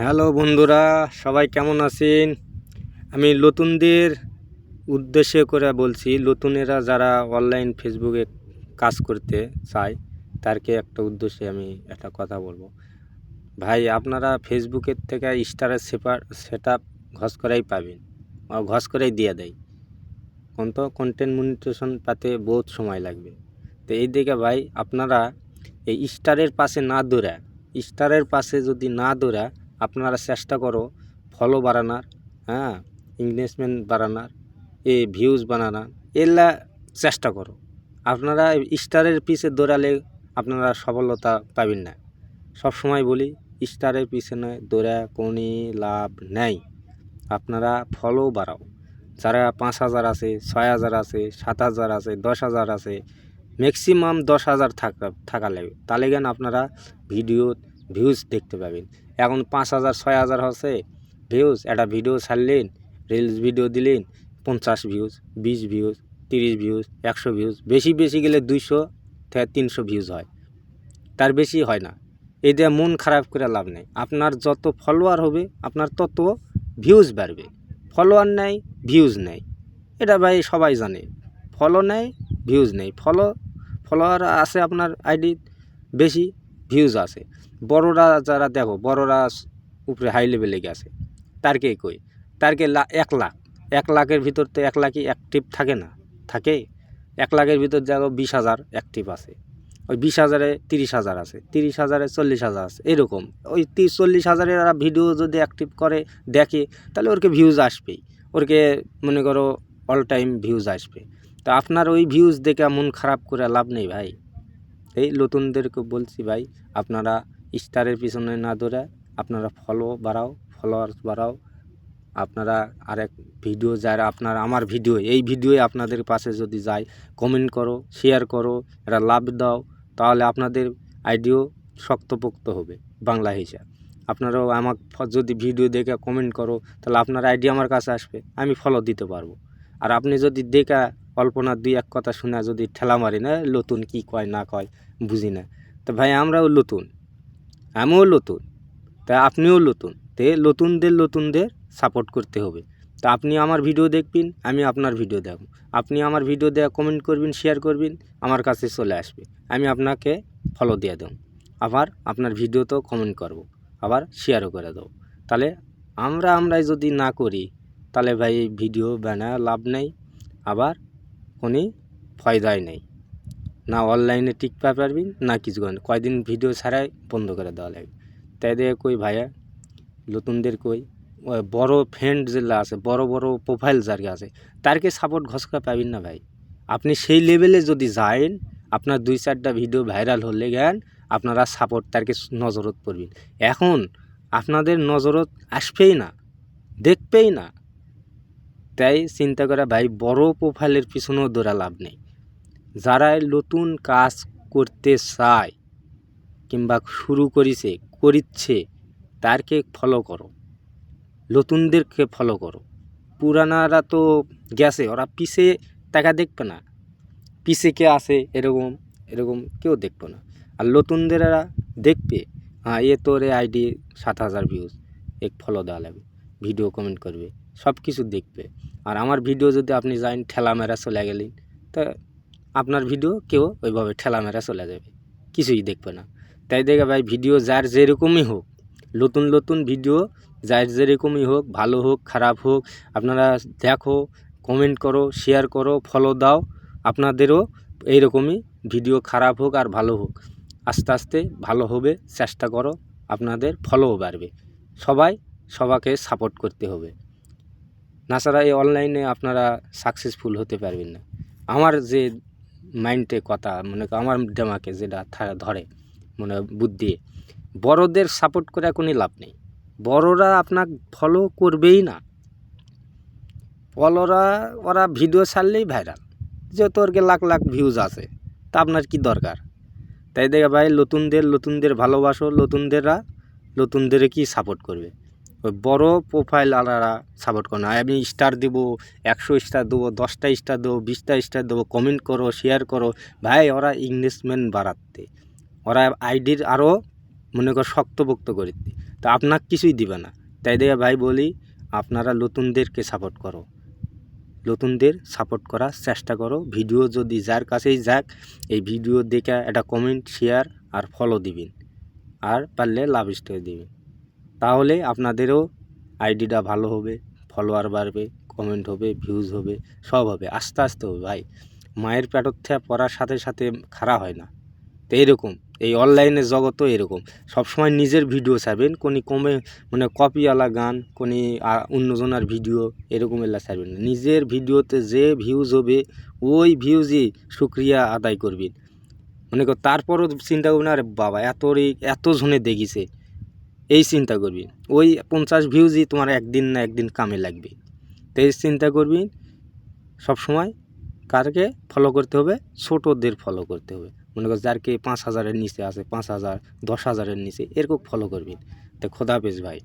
Hello বন্ধুরা, সবাই কেমন আছেন? আমি নতুনদের উদ্দেশ্যে করে বলছি, নতুনেরা যারা অনলাইন ফেসবুকে কাজ করতে চায়, তারকে একটা উদ্দেশ্যে আমি একটা কথা বলব। ভাই, আপনারা ফেসবুকের থেকে স্টারের সেপার সেট আপ ঘস করাই পাবেন ঘস করাই দিয়ে দেয়। কোন তো কন্টেন্ট মনিটেশন পাতে বহুত সময় লাগবে। তো এই দিকে ভাই, আপনারা এই স্টারের পাশে না দৌড়া স্টারের পাশে যদি না দৌড়া আপনারা চেষ্টা করো ফলো বাড়ানোর হ্যাঁ? ইংগেজমেন্ট বাড়ানোর, এ ভিউজ বানানোর এলা চেষ্টা করো। আপনারা স্টারের পিছে দৌড়ালে আপনারা সফলতা পাবেন না। সব সময় বলি, স্টারের পিছনে দৌড়া কোনি লাভ নেই। আপনারা ফলো বাড়াও। যারা পাঁচ হাজার আছে, ছয় হাজার আছে, সাত হাজার আছে, দশ হাজার আছে ম্যাক্সিমাম দশ হাজার থাকা থাকা লাগবে। তাহলে কেন আপনারা ভিডিও ভিউজ দেখতে পাবেন। এখন পাঁচ হাজার, ছয় হাজার হচ্ছে ভিউজ। একটা ভিডিও ছাড়লেন রিলস ভিডিও দিলেন, পঞ্চাশ ভিউজ, বিশ ভিউজ, তিরিশ ভিউজ, একশো ভিউজ। বেশি বেশি গেলে দুইশো থেকে তিনশো ভিউজ হয়। তার বেশি হয় না। এটা মন খারাপ করে লাভ নেই। আপনার যত ফলোয়ার হবে, আপনার তত ভিউজ বাড়বে। ফলোয়ার নেই ভিউজ নেই। এটা ভাই সবাই জানে। ফলো নেই ভিউজ নেই। ফলো ফলোয়ার আছে আপনার আইডি বেশি ভিউজ আছে। বড়রা যারা দেখো, বড়রা উপরে হাই লেভেলে গেছে। তারকে কই? তারকে এক লাখ। এক লাখের ভিতর তো এক লাখই অ্যাক্টিভ থাকে না। থাকে? এক লাখের ভিতর দেখো বিশ হাজার অ্যাক্টিভ আছে। ওই বিশ হাজারে তিরিশ হাজার আছে, তিরিশ হাজারে চল্লিশ হাজার আছে, এরকম। ওই তিরিশ চল্লিশ হাজারের ওরা ভিডিও যদি অ্যাক্টিভ করে, দেখে, তাহলে ওরকে ভিউজ আসবেই। ওরকে মনে করো অল টাইম ভিউজ আসবে। তা আপনার ওই ভিউজ দেখে মন খারাপ করে লাভ নেই ভাই। এই নতুনদেরকে বলছি ভাই, আপনারা স্টারের পিছনে না দৌড়ে আপনারা ফলো বাড়াও ফলোয়ার্স বাড়াও। আপনারা আরেক ভিডিও যারা আপনার, আমার ভিডিও এই ভিডিও আপনাদের পাশে যদি যায় কমেন্ট করো শেয়ার করো এটা লাভ দাও, তাহলে আপনাদের আইডিও শক্তপোক্ত হবে বাংলা হিসাব। আপনারাও আমার যদি ভিডিও দেখে কমেন্ট করো, তাহলে আপনার আইডি আমার কাছে আসবে, আমি ফলো দিতে পারব। আর আপনি যদি দেখা কল্পনা দুই এক কথা শুনে যদি ঠেলা মারি না নতুন কি কয় না কয়, বুঝি না। তো ভাই, আমরাও নতুন। আমিও নতুন, তা আপনিও নতুন, তে নতুনদের নতুনদের সাপোর্ট করতে হবে। তা আপনি আমার ভিডিও দেখবেন, আমি আপনার ভিডিও দেখব। আপনি আমার ভিডিও দেওয়া কমেন্ট করবেন শেয়ার করবেন, আমার কাছে চলে আসবে। আমি আপনাকে ফলো দিয়ে দেব। আবার আপনার ভিডিওতেও কমেন্ট করব, আবার শেয়ারও করে দেবো। তাহলে আমরা আমরাই যদি না করি, তাহলে ভাই ভিডিও বানা লাভ নেই, আবার কোনো ফয়দাই নেই। না অনলাইনে টিকতে পারবেন না কিছু করেন কয়দিন ভিডিও ছাড়াই বন্ধ করে দেওয়া লাগবে। তাই দিয়ে কই ভাইয়া, নতুনদের কই ওই বড় ফ্রেন্ড যেগুলো আছে, বড় বড় প্রোফাইল যারকে আছে তারকে সাপোর্ট ঘসকা পাবেন না ভাই। আপনি সেই লেভেলে যদি যান আপনার দুই চারটা ভিডিও ভাইরাল হলে গেন, আপনারা সাপোর্ট তারকে নজরত পড়বেন। এখন আপনাদের নজরত আসবেই না, দেখবেই না। তাই চিন্তা করে ভাই, বড় প্রোফাইলের পিছনেও দৌড়া লাভ নেই। যারা নতুন কাজ করতে চায় কিংবা শুরু করেছে, করিচ্ছে, তারকে ফলো করো। নতুনদেরকে ফলো করো। পুরানারা তো গেছে, ওরা পিছে টাকা দেখবে না। পিছে কে আছে, এরকম এরকম কেউ দেখবে না। আর নতুনদেরা দেখবে হ্যাঁ এ তোর আইডি সাত হাজার ভিউজ এক ফলো দেওয়া লাগবে ভিডিও কমেন্ট করবে সব কিছু দেখবে। আর আমার ভিডিও যদি আপনি যান ঠেলা মেরা চলে গেলেন, তা আপনার ভিডিও কেউ ওইভাবে ঠেলা মেরা চলে যাবে। কিছুই দেখবে না। তাই দেখে ভাই, ভিডিও যার যেরকমই হোক, নতুন নতুন ভিডিও যার যেরকমই হোক, ভালো হোক, খারাপ হোক, আপনারা দেখো কমেন্ট করো শেয়ার করো ফলো দাও, আপনাদেরও এইরকমই ভিডিও খারাপ হোক আর ভালো হোক, আস্তে আস্তে ভালো হবে, চেষ্টা করো, আপনাদের ফলোও বাড়বে। সবাই সবাকে সাপোর্ট করতে হবে। না ছাড়া এই অনলাইনে আপনারা সাকসেসফুল হতে পারবেন না। আমার যে মাইন্ডে কথা মানে আমার দেমাকে যেটা ধরে মানে বুদ্ধি, বড়দের সাপোর্ট করে কোনো লাভ নেই। বড়রা আপনাকে ফলো করবেই না। ফলোরা ওরা ভিডিও ছাড়লেই ভাইরাল যেহেতু ওরকে লাখ লাখ ভিউজ আছে, তা আপনার কি দরকার? তাই দেখে ভাই, নতুনদের নতুনদের ভালোবাসো, নতুনদেররা নতুনদের কি সাপোর্ট করবে? বড় প্রোফাইল আলারা সাপোর্ট করে না। আমি স্টার দিব, একশো স্টার দেবো, দশটা স্টার দেবো, বিশটা স্টার দেবো কমেন্ট করো শেয়ার করো। ভাই, ওরা ইনভেস্টমেন্ট বাড়াতে ওরা আইডির আরও মনে কর শক্তপোক্ত করতে তা আপনাকে কিছুই দিবে না। তাই দেখে ভাই বলি, আপনারা নতুনদেরকে সাপোর্ট করো। নতুনদের সাপোর্ট করার চেষ্টা করো। ভিডিও যদি যার কাছেই যাক, এই ভিডিও দেখে একটা কমেন্ট শেয়ার আর ফলো দিবেন। আর পারলে লাভ স্টোরি দিবেন। তাহলে আপনাদেরও আইডিটা ভালো হবে ফলোয়ার বাড়বে কমেন্ট হবে ভিউজ হবে, সব হবে, আস্তে আস্তে হবে ভাই। মায়ের পেটর পড়ার সাথে সাথে খারাপ হয় না। তো এরকম, এই অনলাইনের জগতও এরকম। সবসময় নিজের ভিডিও ছাড়বেন, কোনি কমে মানে কপিওয়ালা গান, কোনি অন্যজনার ভিডিও এরকম এলা ছাড়বেন নিজের ভিডিওতে যে ভিউজ হবে, ওই ভিউজই শুক্রিয়া আদায় করবেন। মনে কর, তারপরও চিন্তা করবেন, আরে বাবা, এত এত জনে দেখিছে। এই চিন্তা করবি। ওই পঞ্চাশ ভিউজই তোমার একদিন না একদিন কামে লাগবে। তো এই চিন্তা করবি, সবসময় কারকে ফলো করতে হবে, ছোটোদের ফলো করতে হবে। মনে কর যারকে পাঁচ হাজারের নিচে আছে, পাঁচ হাজার, দশ হাজারের নিচে, এরকম ফলো করবি। তো খোদা পেশ ভাই।